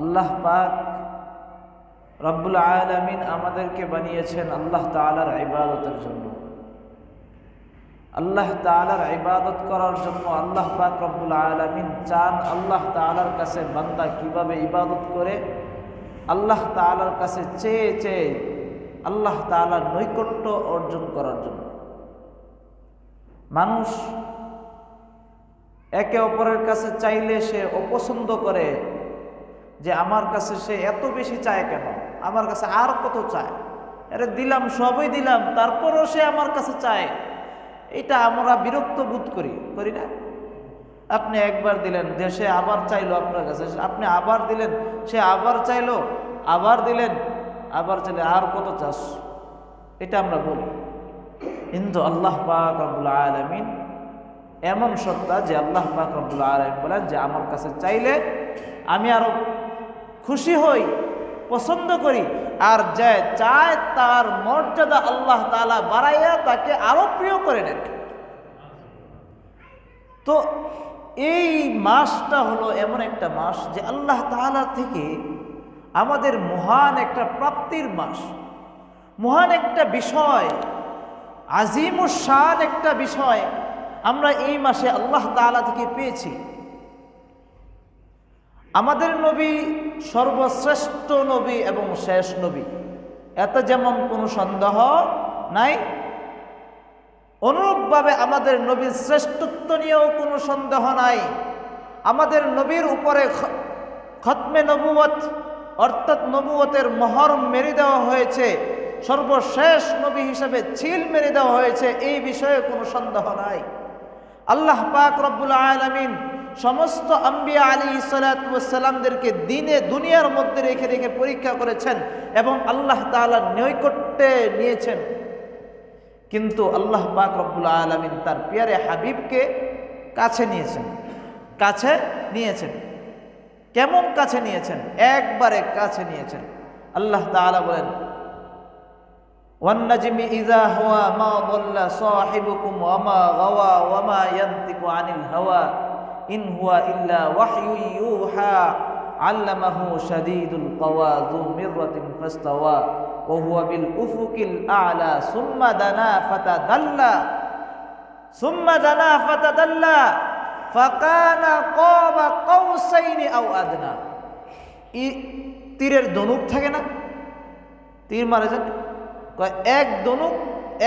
আল্লাহ পাক রব্বুল আলমিন আমাদেরকে বানিয়েছেন আল্লাহ তালার ইবাদতের জন্য। আল্লাহ তালার ইবাদত করার জন্য আল্লাহ পাক রব্বুল আলমিন চান আল্লাহ তালার কাছে বান্দা কীভাবে ইবাদত করে, আল্লাহ তালার কাছে চেয়ে চেয়ে আল্লাহ তালার নৈকট্য অর্জন করার জন্য। মানুষ একে অপরের কাছে চাইলে সে অপছন্দ করে যে আমার কাছে সে এত বেশি চায় কেন? আমার কাছে আর কত চায়? আরে দিলাম, সবই দিলাম, তারপরও সে আমার কাছে চায়। এটা আমরা বিরক্ত বোধ করি করি না? আপনি একবার দিলেন দেশে আবার চাইলো আপনার কাছে, আপনি আবার দিলেন, সে আবার চাইলো, আবার দিলেন, আবার চাইলে আর কত চাস? এটা আমরা বলি। কিন্তু আল্লাহ পাক রব্বুল আলমিন এমন সত্তা যে আল্লাহ পাক রব্বুল আলমিন বলেন যে আমার কাছে চাইলে আমি আরও খুশি হই, পছন্দ করি, আর যে চায় তার মর্যাদা আল্লাহ তালা বাড়াইয়া তাকে আরও প্রিয় করে নেন। তো এই মাসটা হলো এমন একটা মাস যে আল্লাহ তালা থেকে আমাদের মহান একটা প্রাপ্তির মাস। মহান একটা বিষয় আজিমুসান একটা বিষয় আমরা এই মাসে আল্লাহ তালা থেকে পেয়েছি। আমাদের নবী সর্বশ্রেষ্ঠ নবী এবং শেষ নবী। এত যেমন কোনো সন্দেহ নাই, অনুরূপভাবে আমাদের নবীর শ্রেষ্ঠত্ব নিয়েও কোনো সন্দেহ নাই। আমাদের নবীর উপরে খতমে নবুয়ত অর্থাৎ নবুয়তের মহর মেরে দেওয়া হয়েছে, সর্বশেষ নবী হিসেবে ছিল মেরে দেওয়া হয়েছে, এই বিষয়ে কোনো সন্দেহ নাই। আল্লাহ পাক রব্বুল আলমিন সমস্ত আম্বিয়া আলী সালাতামদেরকে দিনে দুনিয়ার মধ্যে রেখে রেখে পরীক্ষা করেছেন এবং আল্লাহ তালা নৈকট্যে নিয়েছেন কিন্তু আল্লাহ পাক রব্বুল আলমিন তার পিয়ারে হাবিবকে কাছে নিয়েছেন কাছে নিয়েছেন কেমন কাছে নিয়েছেন একবারে কাছে নিয়েছেন আল্লাহ তালা বলেন والنجم إذا هوى ما ضل صاحبكم وما غوى وما ينطق عن الهوى ইন হুয়া ইল্লা ওয়াহয়ু ইউহা, আল্লামাহু শাদীদুল কওয়া যু মিররাতিন ফাস্তাওয়া, ওয়া হুয়া বিল উফুকিল আ'লা, সুম্মা দানা ফাতাদাল্লা, সুম্মা দানা ফাতাদাল্লা, ফাকানা কাবা কাউসাইন আও আদনা। ই তীরের দনুক থাকে না? তীর মানে মারা যান এক দনুক,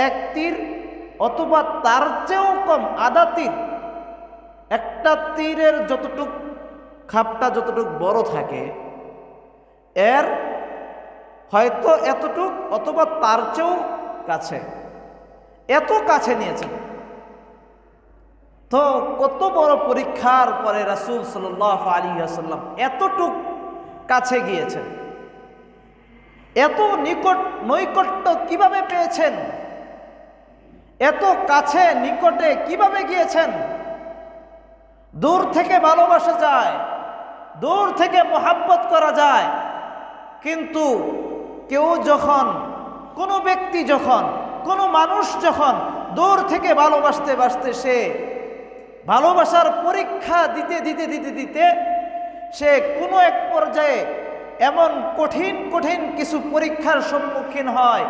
এক তীর, অথবা তার চেয়েও কম আদা তীর। একটা তীরের যতটুক খাপটা যতটুক বড় থাকে, এর হয়তো এতটুক অথবা তার চেয়েও কাছে। এত কাছে নিয়েছেন। তো কত বড় পরীক্ষার পরে রাসুল সাল আলী আসাল্লাম এতটুক কাছে গিয়েছেন। এত নিকট, নৈকট্য কীভাবে পেয়েছেন? এত কাছে, নিকটে কীভাবে গিয়েছেন? দূর থেকে ভালোবাসা যায়, দূর থেকে মোহাব্বত করা যায়। কিন্তু কেউ যখন, কোনো ব্যক্তি যখন, কোনো মানুষ যখন দূর থেকে ভালোবাসতে বাসতে সে ভালোবাসার পরীক্ষা দিতে দিতে দিতে দিতে সে কোনো এক পর্যায়ে এমন কঠিন কঠিন কিছু পরীক্ষার সম্মুখীন হয়,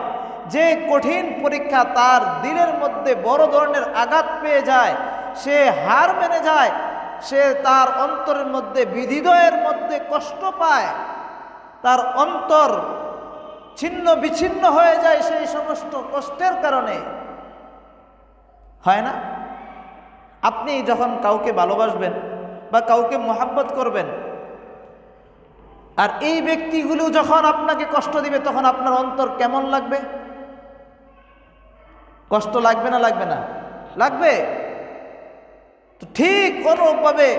যে কঠিন পরীক্ষা তার দিলের মধ্যে বড় ধরনের আঘাত পেয়ে যায়, সে হার মেনে যায় সে তার অন্তরের মধ্যে, বিধিদয়ের মধ্যে কষ্ট পায়। তার অন্তর ছিন্ন বিচ্ছিন্ন হয়ে যায় সেই সমস্ত কষ্টের কারণে। হয় না? আপনি যখন কাউকে ভালোবাসবেন বা কাউকে মোহাব্বত করবেন, আর এই ব্যক্তিগুলো যখন আপনাকে কষ্ট দিবে, তখন আপনার অন্তর কেমন লাগবে? কষ্ট লাগবে না লাগবে না? লাগবে? ঠিক অনুরূপভাবে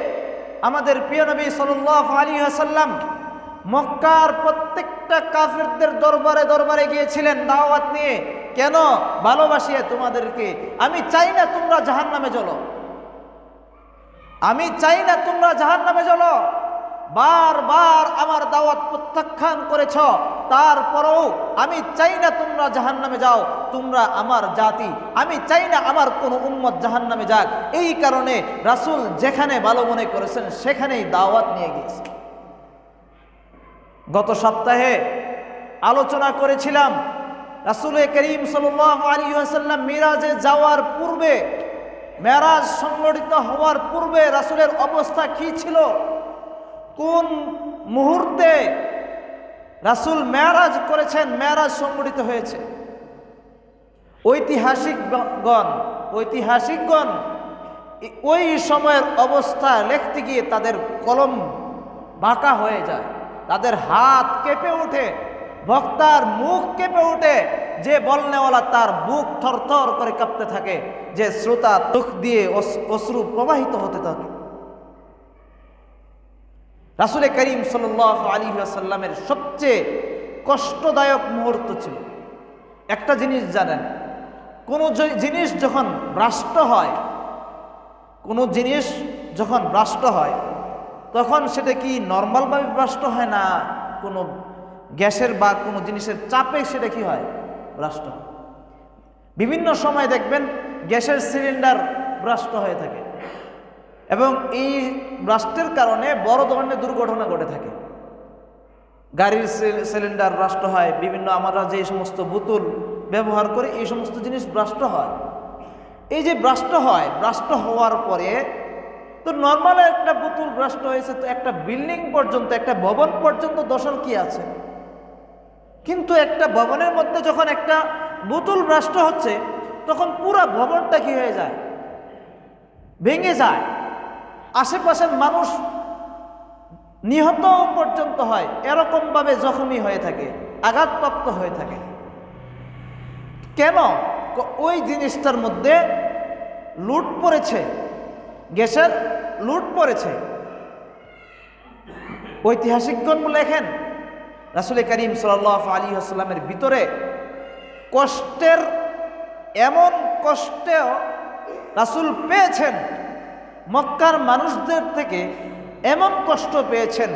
আমাদের প্রিয় নবী সাল আলী আসাল্লাম মক্কার প্রত্যেকটা কাফিরদের দরবারে দরবারে গিয়েছিলেন দাওয়াত নিয়ে, কেন ভালোবাসিয়ে তোমাদেরকে? আমি চাই না তোমরা জাহান নামে চলো। আমি চাই না তোমরা জাহান নামে চলো। বারবার আমার দাওয়াত প্রত্যাখ্যান করেছ, তারপরেও আমি চাই না তোমরা জাহান নামে যাও, তোমরা আমার জাতি, আমি চাই না আমার কোনো উম্মত জাহান নামে যাক। এই কারণে রাসুল যেখানে ভালো মনে করেছেন, সেখানেই দাওয়াত নিয়ে গিয়েছে। গত সপ্তাহে আলোচনা করেছিলাম, রাসুল করিম আসাল্লাম মিরাজে যাওয়ার পূর্বে, মেরাজ সংগঠিত হওয়ার পূর্বে রাসুলের অবস্থা কি ছিল? কোন মুহূর্তে রাসুল মেরাজ করেছেন মেরাজ সংগঠিত হয়েছে? ঐতিহাসিকগণ ঐতিহাসিকগণ ওই সময়ের অবস্থা লিখতে গিয়ে তাদের কলম বাঁকা হয়ে যায়। তাদের হাত কেঁপে ওঠে, বক্তার মুখ কেঁপে ওঠে, যে বলনেওয়ালা তার বুক থরথর করে কাঁপতে থাকে, যে শ্রোতা চোখ দিয়ে অশ্রু প্রবাহিত হতে থাকে। রাসুলে করিম সাল আলী আসাল্লামের সবচেয়ে কষ্টদায়ক মুহূর্ত ছিল। একটা জিনিস জানেন, কোনো জিনিস যখন ভ্রাষ্ট হয়, কোনো জিনিস যখন ভ্রাষ্ট হয়, তখন সেটা কি নর্মালভাবে ভ্রাষ্ট হয় না কোনো গ্যাসের বা কোনো জিনিসের চাপে সেটা কি হয়? ভ্রাষ্ট বিভিন্ন সময় দেখবেন গ্যাসের সিলিন্ডার ভ্রাষ্ট হয়ে থাকে। এবং এই ব্রাস্টের কারণে বড় ধরনের দুর্ঘটনা ঘটে থাকে। গাড়ির সিলিন্ডার ব্রাষ্ট হয়, বিভিন্ন আমরা যে সমস্ত বোতল ব্যবহার করে এই সমস্ত জিনিস ব্রাষ্ট হয়। এই যে ব্রাষ্ট হয় ব্রাষ্ট হওয়ার পরে তো নর্মাল একটা বোতল ব্রাষ্ট হয়েছে, তো একটা বিল্ডিং পর্যন্ত, একটা ভবন পর্যন্ত দশার কি আছে? কিন্তু একটা ভবনের মধ্যে যখন একটা বোতল ব্রাষ্ট হচ্ছে, তখন পুরো ভবনটা কি হয়ে যায়? ভেঙে যায়। আশেপাশের মানুষ নিহত পর্যন্ত হয়, এরকমভাবে জখমি হয়ে থাকে, আঘাতপ্রাপ্ত হয়ে থাকে। কেন? ওই জিনিসটার মধ্যে লুট পড়েছে, গ্যাসের লুট পড়েছে। ঐতিহাসিকগণ লেখেন, রাসুল করিম সাল আলী আসসালামের ভিতরে কষ্টের, এমন কষ্টেও রাসুল পেয়েছেন মক্কার মানুষদের থেকে এমন কষ্ট পেয়েছেন।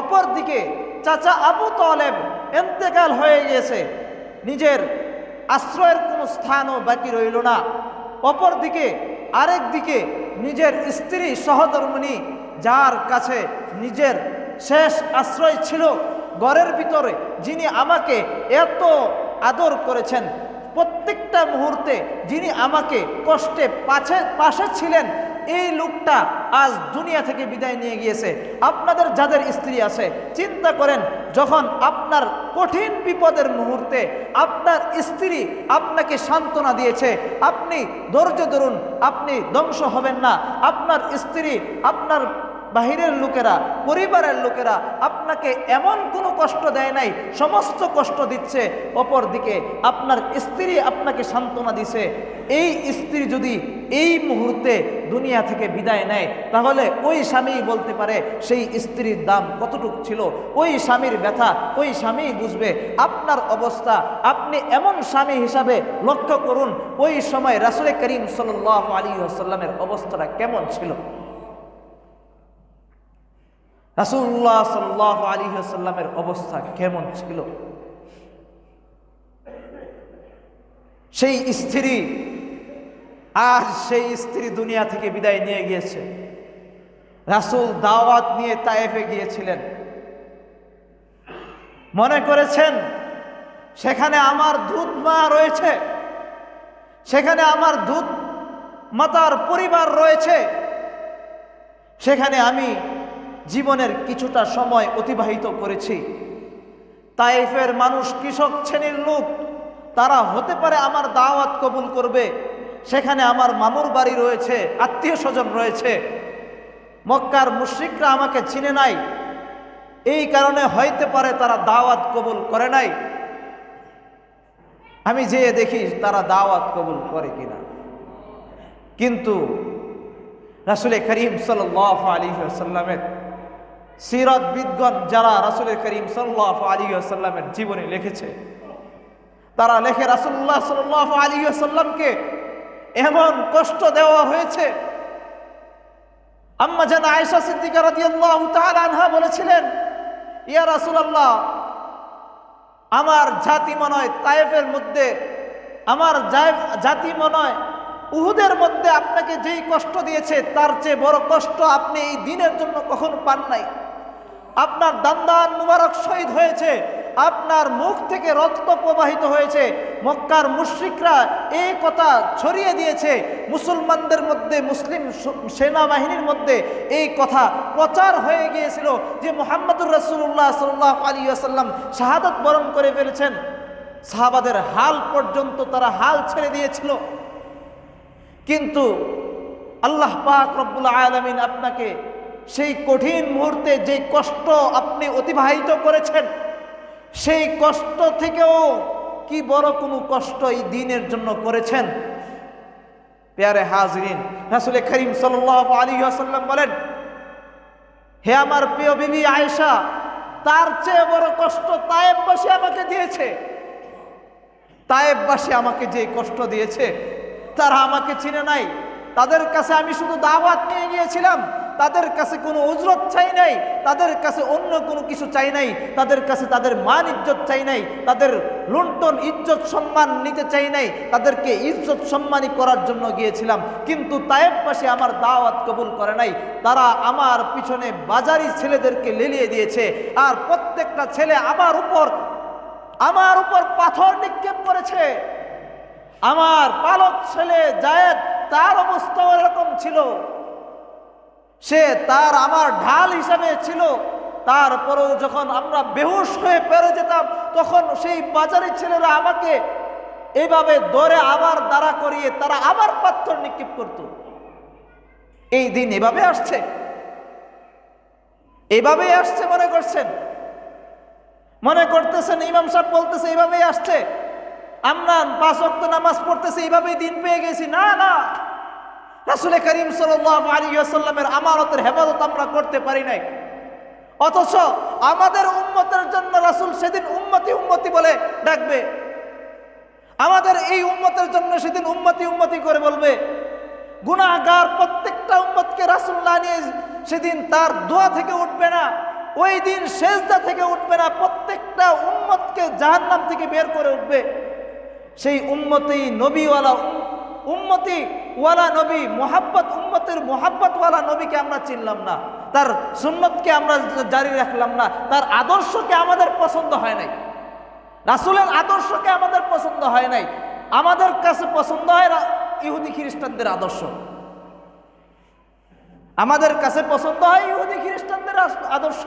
অপরদিকে চাচা আবু তলেব এন্তেকাল হয়ে গিয়েছে। নিজের আশ্রয়ের কোনো স্থানও বাকি রইল না। অপরদিকে আরেক দিকে নিজের স্ত্রী সহধর্মিনী, যার কাছে নিজের শেষ আশ্রয় ছিল ঘরের ভিতরে, যিনি আমাকে এত আদর করেছেন। প্রত্যেকটা মুহূর্তে যিনি আমাকে কষ্টে পাশে পাশে ছিলেন এই লোকটা আজ দুনিয়া থেকে বিদায় নিয়ে গিয়েছে। আপনাদের যাদের স্ত্রী আছে, চিন্তা করেন, যখন আপনার কঠিন বিপদের মুহূর্তে আপনার স্ত্রী আপনাকে সান্ত্বনা দিয়েছে, আপনি ধৈর্য ধরুন, আপনি ধ্বংস হবেন না। আপনার স্ত্রী আপনার বাহিরের লোকেরা, পরিবারের লোকেরা আপনাকে এমন কোনো কষ্ট দেয় নাই, সমস্ত কষ্ট দিচ্ছে। অপর দিকে আপনার স্ত্রী আপনাকে সান্ত্বনা দিছে। এই স্ত্রী যদি এই মুহূর্তে দুনিয়া থেকে বিদায় নেয়, তাহলে ওই স্বামী বলতে পারে, সেই স্ত্রীর দাম কতটুক ছিল? ওই স্বামীর ব্যথা, ওই স্বামী বুঝবে। আপনার অবস্থা, আপনি এমন স্বামী হিসাবে লক্ষ্য করুন, ওই সময় রাসুলে করিম সাল আলী আসাল্লামের অবস্থাটা কেমন ছিল? রাসুল্লাহ সাল্লাহ আলী সাল্লামের অবস্থা কেমন ছিল? সেই স্ত্রী আর সেই স্ত্রী দুনিয়া থেকে বিদায় নিয়ে গিয়েছে। রাসুল দাওয়াত নিয়ে তায়েফে গিয়েছিলেন। মনে করেছেন, সেখানে আমার দুধ মা রয়েছে, সেখানে আমার দুধ মাতার পরিবার রয়েছে, সেখানে আমি জীবনের কিছুটা সময় অতিবাহিত করেছি। তাইফের মানুষ কৃষক শ্রেণির লোক, তারা হতে পারে আমার দাওয়াত কবুল করবে, সেখানে আমার মামুর বাড়ি রয়েছে, আত্মীয় স্বজন রয়েছে। মক্কার মুশ্রিকরা আমাকে চিনে নাই। এই কারণে হইতে পারে তারা দাওয়াত কবুল করে নাই। আমি যেয়ে দেখি তারা দাওয়াত কবুল করে কিনা। কিন্তু রাসুল করিম সাল আলী সাল্লামের সিরত বিদ্গণ যারা রাসুলের করিম সাল্লাহ আলী সাল্লামের জীবনে লিখেছে, তারা লেখে রাসুল্লাহ সাল্লাহ আলী সাল্লামকে এমন কষ্ট দেওয়া হয়েছে। আম্মা যেন আয়সা সিদ্দিকা রাদিয়াল্লাহু তাআলা আনহা বলেছিলেন, ইয়া রাসূলুল্লাহ, আমার জাতি মনে হয় তায়েফের মধ্যে, আমার জাতি মনে উহুদের মধ্যে আপনাকে যেই কষ্ট দিয়েছে, তার চেয়ে বড় কষ্ট আপনি এই দিনের জন্য কখনো পান নাই। আপনার দান্দান মুবারক শহীদ হয়েছে, আপনার মুখ থেকে রক্ত প্রবাহিত হয়েছে, মক্কার মুশ্রিকরা এই কথা ছড়িয়ে দিয়েছে, মুসলমানদের মধ্যে, মুসলিম সেনাবাহিনীর মধ্যে এই কথা প্রচার হয়ে গিয়েছিল যে মোহাম্মদুর রসুল্লাহ সাল্লাহ আলী আসাল্লাম শাহাদত বরণ করে ফেলেছেন। সাহাবাদের হাল পর্যন্ত তারা হাল ছেড়ে দিয়েছিল। কিন্তু আল্লাহ পাক রব্বুল আলমিন আপনাকে সেই কঠিন মুহূর্তে যে কষ্ট আপনি অতিবাহিত করেছেন, সেই কষ্ট থেকেও কি বড় কোনো কষ্ট এই দিনের জন্য করেছেন? পেয়ারে হাজরিন, রাসুল করিম সাল্লাহ আলী আসাল্লাম বলেন, হে আমার প্রিয় বিবি আয়েশা, তার চেয়ে বড় কষ্ট তায়েব তায়েববাসী আমাকে দিয়েছে। তায়েববাসী আমাকে যে কষ্ট দিয়েছে, তারা আমাকে চিনে নাই। তাদের কাছে আমি শুধু দাওয়াত নিয়ে গিয়েছিলাম। তাদের কাছে কোনো উজরত চাই নাই, তাদের কাছে অন্য কোনো কিছু চাই নাই, তাদের কাছে তাদের মান ইজ্জত চাই নাই, তাদের লুণ্ঠন, ইজ্জত, সম্মান নিতে চাই নাই, তাদেরকে ইজ্জত সম্মানই করার জন্য গিয়েছিলাম। কিন্তু তায়েববাসী আমার দাওয়াত কবুল করে নাই। তারা আমার পিছনে বাজারি ছেলেদেরকে লেলিয়ে দিয়েছে। আর প্রত্যেকটা ছেলে আমার উপর আমার উপর পাথর নিক্ষেপ করেছে। আমার পালক ছেলে জায়েদ, তার অবস্থা এরকম ছিল। সে তার আমার ঢাল হিসাবে ছিল। তারপরেও যখন আমরা বেহুশ হয়ে পেরে যেতাম, তখন সেই বাজারের ছেলেরা আমাকে এইভাবে দরে আবার দাঁড়া করিয়ে তারা আবার পাথর নিক্ষেপ করত। এই দিন এভাবে আসছে। এভাবেই আসছে মনে করছেন? মনে করতেছেন, ইমাম সাহেব বলতেছে এইভাবেই আসছে। আমরা পাঁচ অক্ত নামাজ পড়তেছে এইভাবেই দিন পেয়ে গেছি। না না। রাসুল করিম সাল্লামের আমানতের হেফাজত আমরা করতে পারি নাই। অথচ আমাদের উম্মতের জন্য রাসুল সেদিন উম্মতি উম্মতি বলে ডাকবে। আমাদের এই উম্মতের জন্য সেদিন উম্মতি উম্মতি করে বলবে, গুনাহগার প্রত্যেকটা উম্মতকে রাসুল্লাহ নিয়ে সেদিন তার দোয়া থেকে উঠবে না, ওই দিন শেষদা থেকে উঠবে না, প্রত্যেকটা উম্মতকে জাহান্নাম থেকে বের করে উঠবে। সেই উম্মতি নবীওয়ালা উম- উম্মতি ওয়ালা নবী, মোহাব্বত, উম্মতের মোহাব্বতওয়ালা নবীকে আমরা চিনলাম না। তার সুন্নতকে আমরা জারি রাখলাম না। তার আদর্শকে আমাদের পছন্দ হয় নাই। রাসুলের আদর্শকে আমাদের পছন্দ হয় নাই। আমাদের কাছে পছন্দ হয় ইহুদি খ্রিস্টানদের আদর্শ। আমাদের কাছে পছন্দ হয় ইহুদি খ্রিস্টানদের আদর্শ।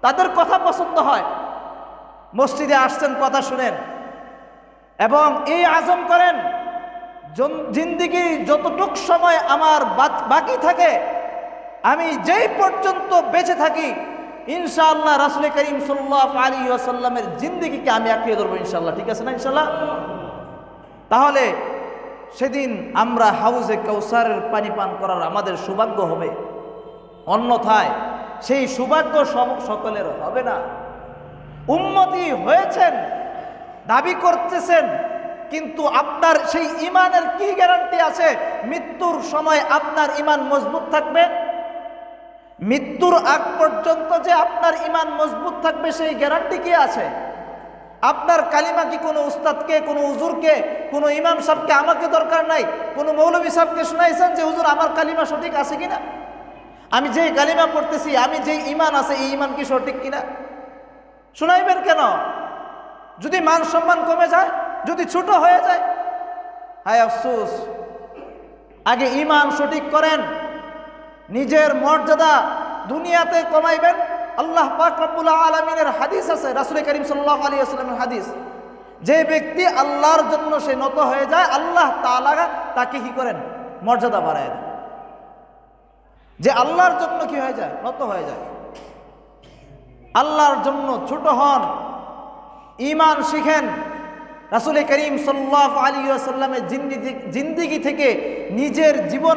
তাদের কথা পছন্দ হয়। মসজিদে আসছেন, কথা শুনেন। এবং এই আজম করেন জন- জিন্দিগি যতটুক সময় আমার বাকি থাকে, আমি যেই পর্যন্ত বেঁচে থাকি, ইনশাআল্লাহ রাসুল করিম সাল্লাহ আলী আসাল্লামের জিন্দিগিকে আমি আঁকড়িয়ে ধরবো ইনশাল্লাহ ঠিক আছে না ইনশাল্লাহ তাহলে সেদিন আমরা হাউজে কৌসারের পানি পান করার আমাদের সৌভাগ্য হবে। অন্যথায় সেই সৌভাগ্য সকলের হবে না। উন্নতি হয়েছেন, দাবি করতেছেন কিন্তু আপনার সেই ইমানের কি গ্যারান্টি আছে? মৃত্যুর সময় আপনার ইমান মজবুত থাকবে? মৃত্যুর আগ পর্যন্ত যে আপনার ইমান মজবুত থাকবে, সেই গ্যারান্টি কি আছে? আপনার কালিমা কি কোনো উস্তাদকে, কোনো হুজুরকে, কোনো ইমাম সাহেবকে আমাকে দরকার নাই? কোনো মৌলবী সাহেবকে শোনাইছেন যে, হুজুর, আমার কালিমা সঠিক আছে কিনা? আমি যেই কালিমা পড়তেছি, আমি যেই ইমান আছে, এই ইমান কি সঠিক কিনা? শোনাইবেন কেন? যদি মান সম্মান কমে যায় যদি ছোট হয়ে যায়। হায় আফসোস। আগে ইমান সঠিক করেন। নিজের মর্যাদা দুনিয়াতে কমাইবেন। আল্লাহ পাক রব্বুল আলমিনের হাদিস আছে, রাসুল করিম সাল্লাহ আলী আসলামের হাদিস। যে ব্যক্তি আল্লাহর জন্য সে নত হয়ে যায়, আল্লাহ তালা তাকে কি করেন? মর্যাদা বাড়ায় দেন। যে আল্লাহর জন্য কি হয়ে যায়? নত হয়ে যায়। আল্লাহর জন্য ছোট হন। ইমান শিখেন। রাসুল করিম সাল্লাহ আলী আসাল্লামের জিন্দিগি থেকে নিজের জীবন